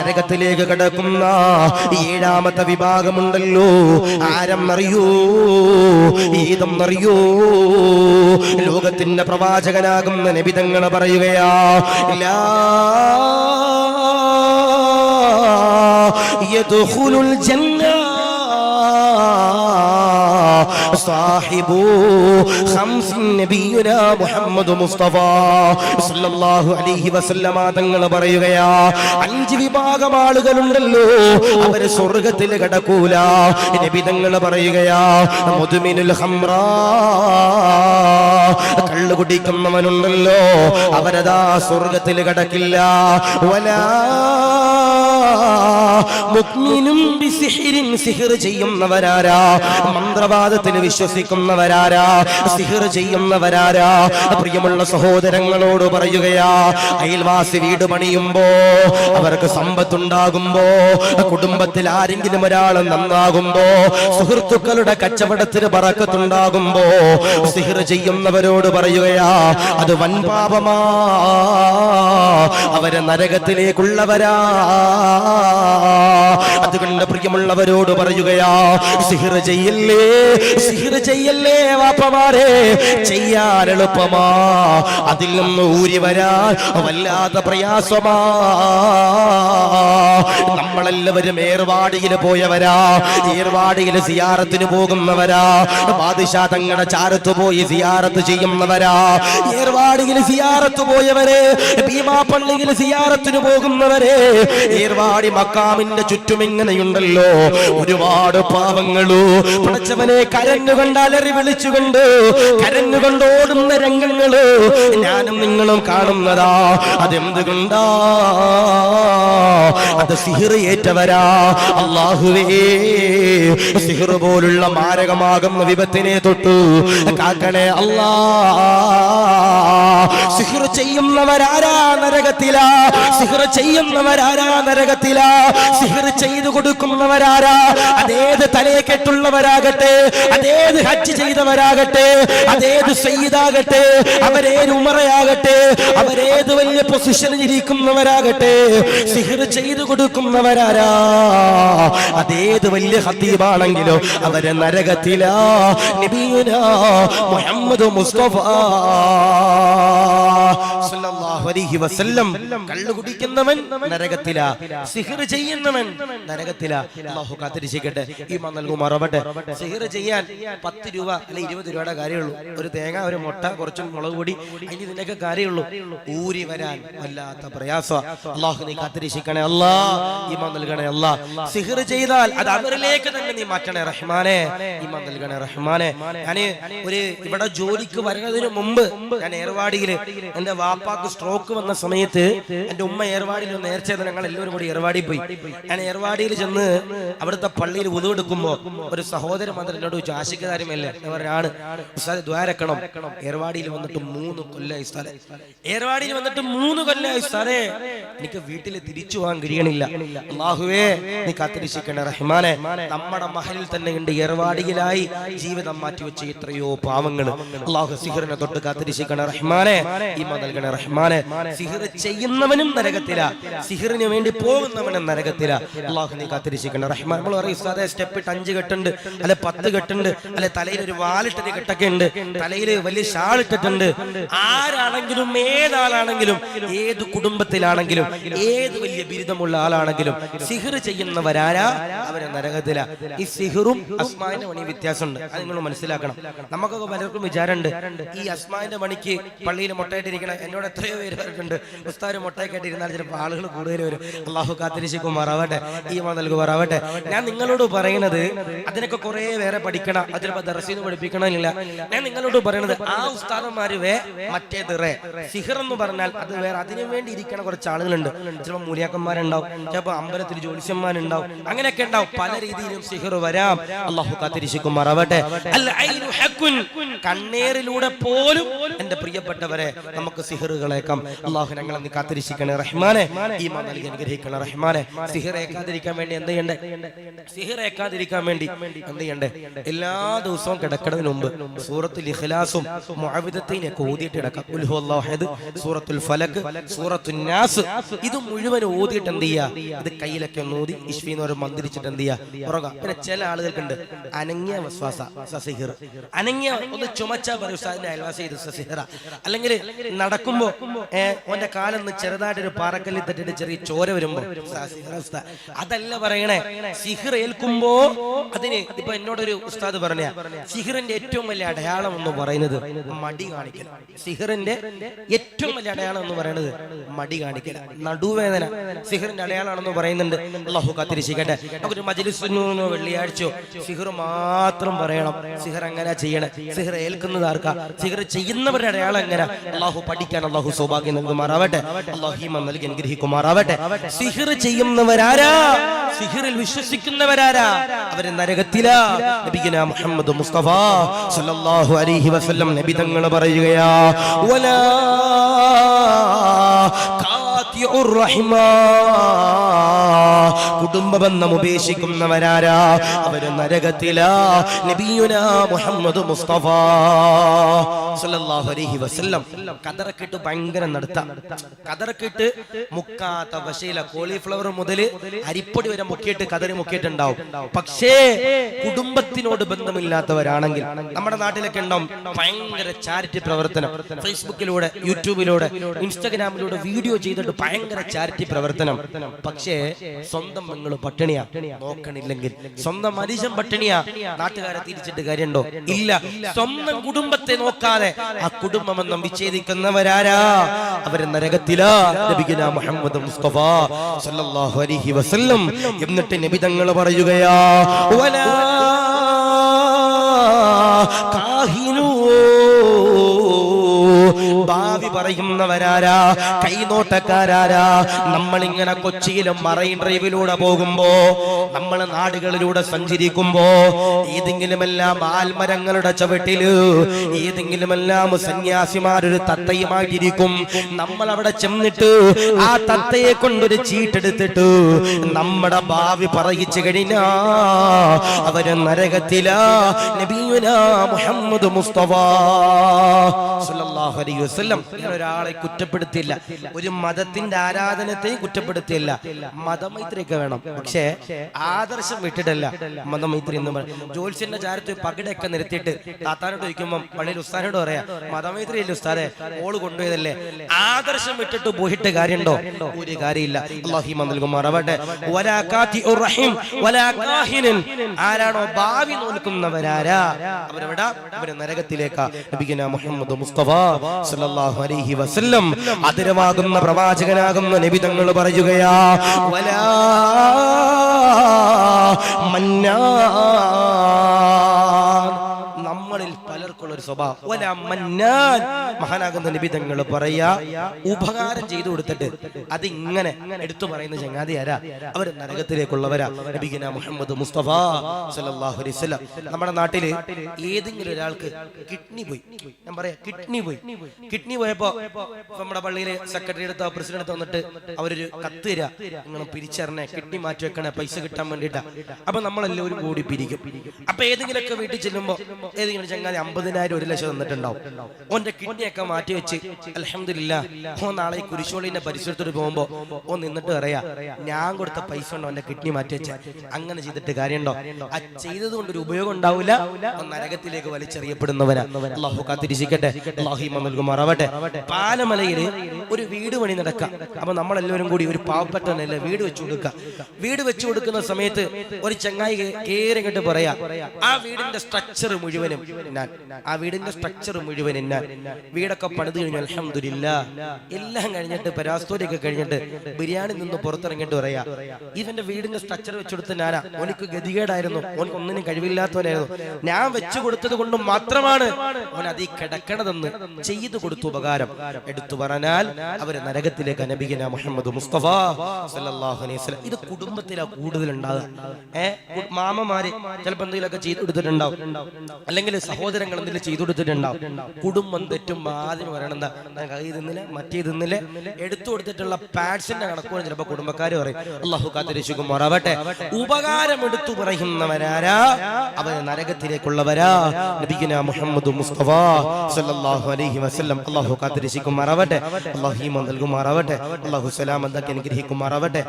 നരകത്തിലേക്ക് കടക്കുന്ന ഏഴാമത്തെ വിഭാഗമുണ്ടല്ലോ. ആരെന്നറിയോ? ഏതെന്നറിയോ? ലോകത്തിന്റെ പ്രവാചകനാകുന്ന നബിതങ്ങൾ പറയുകയാ ലാ യദ്ഖുലുൽ സാഹിബു നബിയുനാ മുഹമ്മദ് മുസ്തഫ സല്ലല്ലാഹു അലൈഹി വസല്ലമ തങ്ങൾ പറയുകയാ അഞ്ച് വിഭാഗം ആളുകളുണ്ടല്ലോ അവർ സ്വർഗത്തിൽ കടക്കൂല. നബി തങ്ങൾ പറയുകയാ മുദ്മിനുൽ ഹംറ കള്ളു കുടിക്കുന്നവനുണ്ടല്ലോ. അവരതാ സ്വർഗത്തിൽ കടക്കില്ല. സിഹിർ ചെയ്യുന്നവരാരാ? മന്ത്രവാദത്തിൽ വിശ്വസിക്കുന്നവരാരാ? സിഹിർ ചെയ്യുന്നവരാരാ? പ്രിയമുള്ള സഹോദരങ്ങളോട് പറയുകയാ അയൽവാസി വീട് പണിയുമ്പോ അവർക്ക് സമ്പത്തുണ്ടാകുമ്പോ കുടുംബത്തിൽ ആരെങ്കിലും ഒരാൾ നന്നാകുമ്പോ സുഹൃത്തുക്കളുടെ കച്ചവടത്തിന് പറക്കത്തുണ്ടാകുമ്പോ സിഹിർ ചെയ്യുന്നവരോട് പറയുകയാ അത് വൻ പാപമാ. അവരെ നരകത്തിലേക്കുള്ളവരാ. അതുകൊണ്ട് പ്രിയമുള്ളവരോട് പറയുകയാ സിഹിർ ചെയ്യല്ലേ സിഹിർ ചെയ്യല്ലേ വാപ്പമാരെ ചെയ്യാൻ എളുപ്പമാ. അതിൽ നിന്ന് ഊരി വരാൻ വല്ലാത്ത പ്രയാസമാ. നമ്മളെല്ലാവരും ഏർവാടിയിൽ പോയവരാ ഏർവാടിയിൽ സിയാറത്തിന് പോകുന്നവരാ. ബാദിഷാ തങ്ങളുടെ ചാരത്ത് പോയി സിയാറത്ത് ചെയ്യുന്നവരാ. ഏർവാടിയിൽ സിയാറത്ത് പോയവരെ ഭീമാപ്പള്ളിയിൽ സിയാറത്തിന് പോകുന്നവരെ ഏർവാടി മക്കാമിന്റെ ചുറ്റും ഇങ്ങനെയുണ്ടല്ലോ. ഒരുപാട് പാവങ്ങളു പഠിച്ചവനെ കരഞ്ഞുകൊണ്ട് അലറി വിളിച്ചുകൊണ്ട് കരഞ്ഞുകൊണ്ട് ഓടുന്ന രംഗങ്ങൾ ഞാനും നിങ്ങളും കാണുന്നതാ. അതെന്തുകൊണ്ടാ? അത് സിഹിർ ഏറ്റവരാ. അള്ളാഹുവേ സിഹിർ പോലുള്ള മാരകമാകുന്ന വിപത്തിനെ തൊട്ടു കാക്കണേ അല്ലാ. സിഹിർ ചെയ്യുന്നവരാരാ നരകത്തിലാ? സിഹിർ ചെയ്യുന്നവരാരാ നരകത്തിലാ? സിഹിർ ചെയ്തു കൊടുക്കുന്നവരാരാ അതേത് തലയെ കെട്ടുള്ളവരാകട്ടെ അതേത് ഹജ്ജ് ചെയ്തവരാകട്ടെ അതേത് സയ്യിദാകട്ടെ അവരേത് ഉമറയാകട്ടെ അവരേത് വലിയ പൊസിഷനിൽ ഇരിക്കുന്നവരാകട്ടെ സിഹിർ ചെയ്തു കൊടുക്കുന്നവരാരാ അതേത് വലിയ ഹത്തീബാണെങ്കിലോ അവരെ നരകത്തിലാ നബിയുനാ മുഹമ്മദ് മുസ്തഫ. സല്ലല്ലാഹു അലൈഹി വസല്ലം കള്ളു കുടിക്കുന്നവൻ നരകത്തിലാ സിഹിർ ചെയ്യുന്നവൻ നരകത്തിലാ. അള്ളാഹു കാത്തിരിച്ചിക്കട്ടെ ഈ നൽകുമാറാവട്ടെ. സിഹിർ ചെയ്യാൻ പത്ത് രൂപ അല്ലെ ഇരുപത് രൂപയുടെ കാര്യമുള്ളൂ. ഒരു തേങ്ങ ഒരു മുട്ട കുറച്ചും മുളക് പൊടി അതിന് ഇതിനൊക്കെ കാര്യമുള്ളൂ. ഊരി വരാൻ വല്ലാത്ത പ്രയാസ അള്ളാഹു നീ കാത്തിരിച്ചിക്കണേ അല്ലാ ഈമാൻ നൽകണേ അല്ലാ. സിഹിർ ചെയ്താൽ അത് അവരിലേക്ക് തന്നെ നീ മാറ്റണേ റഹ്മാനെ. ഈമാൻ നൽകണേ റഹ്മാനെ. ഞാൻ ഒരു ഇവിടെ ജോലിക്ക് വരുന്നതിന് മുമ്പ് ഞാൻ ഏർവാടിയിൽ എന്റെ വാപ്പാക്ക് സ്ട്രോക്ക് വന്ന സമയത്ത് എന്റെ ഉമ്മ ഏർവാടിയിൽ നേർച്ച ഞങ്ങൾ എല്ലാവരും കൂടി ഏർവാടി പോയി. ഞാൻ ഏർവാടിയിൽ ചെന്ന് അവിടുത്തെ പള്ളിയിൽ ഉതുവെടുക്കുമ്പോ ഒരു സഹോദരൻ വന്നിട്ട് എന്നോട് ചോദിച്ചു ആശിക്കാര്യമല്ലേ ആണ്. ഉസ്താദ് ദ്വാരക്കണം ഏർവാടിയിൽ വന്നിട്ട് മൂന്ന് കൊല്ലായി സ്ഥലം ഏർവാടിയിൽ വന്നിട്ട് മൂന്ന് കൊല്ലായി സ്ഥലേ എനിക്ക് വീട്ടിൽ തിരിച്ചു പോകാൻ കഴിയണില്ല. അള്ളാഹുവേ നീ കാത്തിരിച്ചിക്കണേ റഹ്മാനെ. നമ്മുടെ മഹലിൽ തന്നെ ഉണ്ട് ഏർവാടിയിലായി ജീവിതം മാറ്റി വെച്ച എത്രയോ പാവങ്ങൾ അള്ളാഹു സിഹറിനെ തൊട്ട് കാത്തിരിച്ചിക്കണേ റഹ്മാനെ. ഈമ നൽകണേ റഹ്മാനെ. സിഹിർ ചെയ്യുന്നവനും നരകത്തില. സിഹിറിന് വേണ്ടി പോകുന്നവനും നരകത്തില. അള്ളാഹു നീ കാത്തിരിച്ചിക്കണേ റഹ്മാൻ നമ്മൾ പറയും ഉസ്താദേ സ്റ്റെപ്പ് ഇട്ട് അഞ്ച് കെട്ടുണ്ട് അല്ലെ പത്ത് കെട്ടുണ്ട് അല്ലെ തലയിൽ ഒരു വാലിട്ടൊരു കെട്ടൊക്കെ ഉണ്ട് തലയിൽ വലിയ ഷാൾ ഇട്ടിട്ടുണ്ട്. ആരാണെങ്കിലും ഏതാളാണെങ്കിലും ഏത് കുടുംബത്തിലാണെങ്കിലും ഏത് വലിയ ബിരുദമുള്ള ആളാണെങ്കിലും സിഹിർ ചെയ്യുന്നവരാരാ? അവരെ നരകത്തില. ഈ സിഹിറും അസ്മാന്റെ പണി വ്യത്യാസമുണ്ട്. അത് നിങ്ങൾ മനസ്സിലാക്കണം. നമുക്കൊക്കെ പലർക്കും വിചാരമുണ്ട് ഈ അസ്മാന്റെ പണിക്ക് പള്ളിയിൽ മുട്ടയിട്ടിരിക്കണ എന്നോട് എത്രയോ പേര് പറഞ്ഞിട്ടുണ്ട് ഉസ്താര് മുട്ടയൊക്കെ ഇരുന്നാൽ ചിലപ്പോൾ ആളുകൾ കൂടുതൽ വരും. അള്ളാഹു കാത്തിരിശിക്കുമാറാവട്ടെ ഈ നൽകുമാറാവട്ടെ ഞാൻ നിങ്ങളോട് പറയുന്നത് അതിനൊക്കെ കുറെ വേറെ പഠിക്കണം. അത് ചിലപ്പോൾ ദർശീന്ന് പഠിപ്പിക്കണമെന്നില്ല. ഞാൻ നിങ്ങളോട് പറയുന്നത് ആ ഉസ്താദന്മാര് വേ മറ്റേ തിറേ സിഹർ എന്ന് പറഞ്ഞാൽ അത് വേറെ അതിനു വേണ്ടി ഇരിക്കണ കുറച്ച് ആളുകളുണ്ട്. ചിലപ്പോൾ മൂലിയാക്കന്മാരുണ്ടാവും. ചിലപ്പോൾ അമ്പലത്തിൽ ജ്യോതിഷന്മാരുണ്ടാവും. അങ്ങനെയൊക്കെ ഉണ്ടാവും. പല രീതിയിലും സിഹർ വരാം. അള്ളാഹു കാത്തിരിശിക്കുമാറാവട്ടെ. കണ്ണേറിലൂടെ പോലും എന്റെ പ്രിയപ്പെട്ടവരെ നമുക്ക് സിഹിറുകളേക്കാം. അള്ളാഹു ഞങ്ങളെ നീ കാത്തിരിക്കണേ റഹ്മാനെ ഈമാൻ നൽകി അനുഗ്രഹിക്കണം. റഹ്മാനെ സിഹിറേക്കാതിരിക്കാൻ വേണ്ടി എന്ത് ചെയ്യണ്ടേ? സിഹിറേക്കാതിരിക്കാൻ വേണ്ടി എന്ത് ചെയ്യണ്ടേ? എല്ലാ ദിവസവും കിടക്കുന്നതിന് മുമ്പ് സൂറത്തുൽ ഇഖ്ലാസും മുഅവിദത്തീനൊക്കെ ഓതിയിട്ട് കിടക്കാം. ഉൽഹു അല്ലാഹു സൂറത്തുൽ ഫലക് സൂറത്തുൽ നാസ്. ഇത് മുഴുവൻ ഓതിയിട്ട് എന്ത് ചെയ്യാ? ഇത് കയ്യിലൊക്കെ ഒന്ന് ഊതി ഇഷ്ഫീന്ന് ഒരു മന്ത്രിച്ചിട്ട് എന്ത് ചെയ്യുക ഉറങ്ങാം. പിന്നെ ചില ആളുകൾക്കുണ്ട്. അനങ്ങിയ വസ്വാസ സസിഹിർ അനങ്ങിയ ഒന്ന് ചുമച്ചാ പറയും അയൽവാസി ഇത് സസിഹിറ അല്ലെങ്കിൽ നടക്കുമ്പോ ഓന്റെ കാലൊന്ന് ചെറുതായിട്ടൊരു പാറക്കല്ലിൽ തട്ടിട്ട് ചെറിയ ചോര വരുമ്പോ. അതല്ല പറയണേ സിഹിർ ഏൽക്കുമ്പോ അതിന് ഇപ്പൊ എന്നോടൊരു ഉസ്താദ് പറഞ്ഞ സിഹിറിന്റെ ഏറ്റവും വലിയ അടയാളം എന്ന് പറയുന്നത് മടി കാണിക്കൽ. സിഹിറിന്റെ ഏറ്റവും വലിയ അടയാളം എന്ന് പറയുന്നത് മടി കാണിക്കൽ. നടുവേദന സിഹിറിന്റെ അടയാളമാണെന്ന് പറയുന്നുണ്ട്. അള്ളാഹു കാത്തിരിച്ചിക്കട്ടെ നമുക്കൊരു മജിലിസിനോ വെള്ളിയാഴ്ചയോ സിഹിർ മാത്രം പറയണം. സിഹിർ എങ്ങനെ ചെയ്യണേ. സിഹിർ ഏൽക്കുന്നത് ആർക്കാ? സിഹിർ ചെയ്യുന്നവരുടെ അടയാളം എങ്ങനെ? അള്ളാഹു പഠിക്കാൻ അള്ളാഹു സൗഭാഗ്യം നൽകുമാറാവട്ടെ. അള്ളാഹിമ നൽകി അനുഗ്രഹിക്കുമാറാവട്ടെ. സിഹിർ ചെയ്യുന്നവരാരാ? സിഹിറിൽ വിശ്വസിക്കുന്നവരാരാ? അവർ നരകത്തിലാ. നബിഗന മുഹമ്മദ് മുസ്തഫ സല്ലല്ലാഹു അലൈഹി വസല്ലം നബി തങ്ങൾ പറയുകയാ വലാ കാത്തിഉർ റഹിമാ. കുടുംബബന്ധം ഉപേക്ഷിക്കുന്നവരാരാ? അവർ നരകത്തിലാ. അലൈഹി വസല്ലം. കതറക്കിട്ട് ഭയങ്കര നടത്താം. കതറക്കിട്ട് മുക്കാത്ത വശയില. കോളിഫ്ലവർ മുതൽ അരിപ്പൊടി വരെ മുക്കിയിട്ട് കതറി മുക്കിയിട്ടുണ്ടാവും. പക്ഷേ കുടുംബത്തിനോട് ബന്ധമില്ലാത്തവരാണെങ്കിൽ നമ്മുടെ നാട്ടിലൊക്കെ ഉണ്ടാവും ഭയങ്കര ചാരിറ്റി പ്രവർത്തനം. ഫേസ്ബുക്കിലൂടെ യൂട്യൂബിലൂടെ ഇൻസ്റ്റാഗ്രാമിലൂടെ വീഡിയോ ചെയ്തിട്ട് ഭയങ്കര ചാരിറ്റി പ്രവർത്തനം. പക്ഷേ സ്വന്തം നിങ്ങൾ പട്ടിണിയാ. നോക്കണില്ലെങ്കിൽ. സ്വന്തം മനുഷ്യൻ പട്ടിണിയാ. നാട്ടുകാരെ തിരിച്ചിട്ട് കാര്യമുണ്ടോ ഇല്ല. സ്വന്തം കുടുംബത്തെ നോക്കാതെ ആ കുടുംബമെന്നും വിച്ഛേദിക്കുന്നവരാരാ? അവരെ നരകത്തിലാ. മുഹമ്മദ് മുസ്തഫ സല്ലല്ലാഹു അലൈഹി വസല്ലം. എന്നിട്ട് നബി തങ്ങൾ പറയുകയാ വലാ കാഹിനൂ പറയുന്നവരാരാ? കൈനോട്ടക്കാരാരാ? നമ്മൾ ഇങ്ങനെ കൊച്ചിയിലും മറൈൻ ഡ്രൈവിലൂടെ പോകുമ്പോ നമ്മൾ നാടുകളിലൂടെ സഞ്ചരിക്കുമ്പോ ഏതെങ്കിലുമെല്ലാം ആൽമരങ്ങളുടെ ചവിട്ടിൽ ഏതെങ്കിലുമെല്ലാം സന്യാസിമാരൊരു തത്തയുമായിട്ടിരിക്കും. നമ്മൾ അവിടെ ചെന്നിട്ട് ആ തത്തയെ കൊണ്ടൊരു ചീട്ടെടുത്തിട്ട് നമ്മുടെ ഭാവി പറയിച്ചു കഴിഞ്ഞാ അവർ നരകത്തിലാ. നബിയുനാ മുഹമ്മദ് മുസ്തഫ. സല്ലല്ലാഹു അലൈഹി വസല്ലം. ഞാൻ ഒരാളെ കുറ്റപ്പെടുത്തിയില്ല. ഒരു മതത്തിന്റെ ആരാധനത്തെയും കുറ്റപ്പെടുത്തിയില്ല. മതമൈത്രിയൊക്കെ വേണം. പക്ഷേ ആദർശം വിട്ടിട്ടല്ല മതമൈത്രി എന്ന് പറയും ജോത്സ്യന്റെ ചാരത്ത് പകിടൊക്കെ നിർത്തിയിട്ട് താത്താനോട് ചോദിക്കുമ്പോൾ പള്ളിയിൽ ഉസ്താനോട് പറയാ മതമൈത്രി അല്ലേ ഉസ്താദെ? ഓൾ കൊണ്ടുപോയതല്ലേ? ആദർശം വിട്ടിട്ട് പോയിട്ട് കാര്യമുണ്ടോ ഒരു കാര്യമില്ല. അള്ളാഹിമ നൽകുമാറാവട്ടെ. ആരാണോ ഭാവി നോൽക്കുന്നവരാരാ? അവരവിടെ അവരെ നരകത്തിലേക്കാ. മുഹമ്മദ് മുസ്തഫ സല്ലല്ലാഹു അലൈഹി വസല്ലം അതിരമാകുന്ന പ്രവാചകനാകുന്ന നബി തങ്ങൾ പറയുകയാ വലാ നമ്മളിൽ പലർക്കുള്ള ഒരു സ്വഭാവം മഹാനാകുന്ന നിബിധങ്ങൾ പറയാ ഉപകാരം ചെയ്തു കൊടുത്തിട്ട് അത് ഇങ്ങനെ എടുത്തു പറയുന്ന ചങ്ങാതി ആരാ അവർ നരകത്തിലേക്കുള്ളവരാ മുഹമ്മദ് മുസ്തഫ സല്ലല്ലാഹു അലൈഹി വസല്ലം. നമ്മുടെ നാട്ടിൽ ഏതെങ്കിലും ഒരാൾക്ക് കിഡ്നി പോയി. ഞാൻ പറയാ കിഡ്നി പോയി. കിഡ്നി പോയപ്പോ നമ്മുടെ പള്ളിയിലെ സെക്രട്ടറി അടുത്ത് പ്രസിഡന്റ് അടുത്ത് വന്നിട്ട് അവരൊരു കത്ത് തരാ. നിങ്ങൾ പിരിച്ചറിഞ്ഞേ കിഡ്നി മാറ്റി വെക്കണേ പൈസ കിട്ടാൻ വേണ്ടിട്ടാ. അപ്പൊ നമ്മളെല്ലാവരും കൂടി പിരിക്കും. അപ്പൊ ഏതെങ്കിലുമൊക്കെ വീട്ടിൽ ചെല്ലുമ്പോ ഏതെങ്കിലും ചങ്ങാതി അമ്പതിനായിരം ഒരു ലക്ഷം തന്നിട്ടുണ്ടാവും. ഓന്റെ കിഡ്നിയൊക്കെ മാറ്റി വെച്ച് അലഹമില്ല ഓ നാളെ ഈ കുരിശോളിന്റെ പരിസരത്തോട് പോകുമ്പോ ഓ നിന്നിട്ട് പറയാ ഞാൻ കൊടുത്ത പൈസ ഉണ്ടോ ഓന്റെ കിഡ്നി മാറ്റി വെച്ച അങ്ങനെ ചെയ്തിട്ട് കാര്യമുണ്ടോ ആ ചെയ്തത് കൊണ്ട് ഒരു ഉപയോഗം ഉണ്ടാവില്ല നരകത്തിലേക്ക് വലിച്ചെറിയപ്പെടുന്നവരാ അള്ളാഹു കാത്തിരിച്ചിക്കട്ടെ അള്ളാഹിമ പാലമലയിൽ ഒരു വീട് പണി നടക്കാം. അപ്പൊ നമ്മളെല്ലാവരും കൂടി ഒരു പാവപ്പെട്ടവനല്ലേ വീട് വെച്ചു കൊടുക്കാം. വീട് വെച്ചു കൊടുക്കുന്ന സമയത്ത് ഒരു ചങ്ങായി കേറി ഇങ്ങോട്ട് പറയാ ആ വീടിന്റെ സ്ട്രക്ചർ മുഴുവനും ഞാൻ ആ വീടിന്റെ സ്ട്രക്ചർ മുഴുവൻ എന്നെ? വീടൊക്കെ പണിത് കഴിഞ്ഞു അലഹമില്ല എല്ലാം കഴിഞ്ഞിട്ട് പരാസ്തോരിയൊക്കെ കഴിഞ്ഞിട്ട് ബിരിയാണി നിന്ന് പുറത്തിറങ്ങിയിട്ട് പറയാ. ഇവന്റെ വീടിന്റെ സ്ട്രക്ചർ വെച്ചെടുത്ത് ഞാനാ. ഓനിക്ക് ഗതികേടായിരുന്നു. ഓനക്ക് ഒന്നിനും കഴിവില്ലാത്തവനായിരുന്നു. ഞാൻ വെച്ചു കൊടുത്തത് കൊണ്ട് മാത്രമാണ് അവൻ അതീ കിടക്കണതെന്ന് ചെയ്തു കൊടുത്തു ഉപകാരം. എടുത്തു പറഞ്ഞാൽ അവർ നരകത്തിലേക്ക് അനബിഗന മുഹമ്മദ് മുസ്തഫ സല്ലല്ലാഹു അലൈഹി വസല്ലം. ഇത് കുടുംബത്തിലാ കൂടുതൽ ഉണ്ടാകുക ഏ? കു- മാമമാര് ചിലപ്പോ എന്തെങ്കിലുമൊക്കെ ചെയ്തു കൊടുത്തിട്ടുണ്ടാവും. അല്ലെങ്കിൽ സഹോദരങ്ങൾ എന്തെങ്കിലും ചെയ്തു ചെയ്തു കൊടുത്തിട്ടുണ്ടാവും കുടുംബം തെറ്റും ആദ്യം വരണം കൈ തിന്നില്ല? മറ്റേ തിന്നില്ല? എടുത്തു കൊടുത്തിട്ടുള്ള പാഡ്സിന്റെ കണക്കുകൾ ചിലപ്പോ കുടുംബക്കാർ പറയും. അള്ളാഹു കാത്തിരിശുകുമാറാവട്ടെ ഉപകാരം എടുത്തു പറയുന്നവരാരാ? അവൻ നരകത്തിലേക്കുള്ളവരാ. നബിഗിന മുഹമ്മദ് മുസ്തഫ സല്ലല്ലാഹു അലൈഹി വസല്ലം. അള്ളാഹു കാത്തിരിശിക്കുമാറാവട്ടെ അള്ളാഹു ഹീമ നൽകുമാറാവട്ടെ. അള്ളാഹു സലാം അനുഗ്രഹിക്കുമാറാവട്ടെ.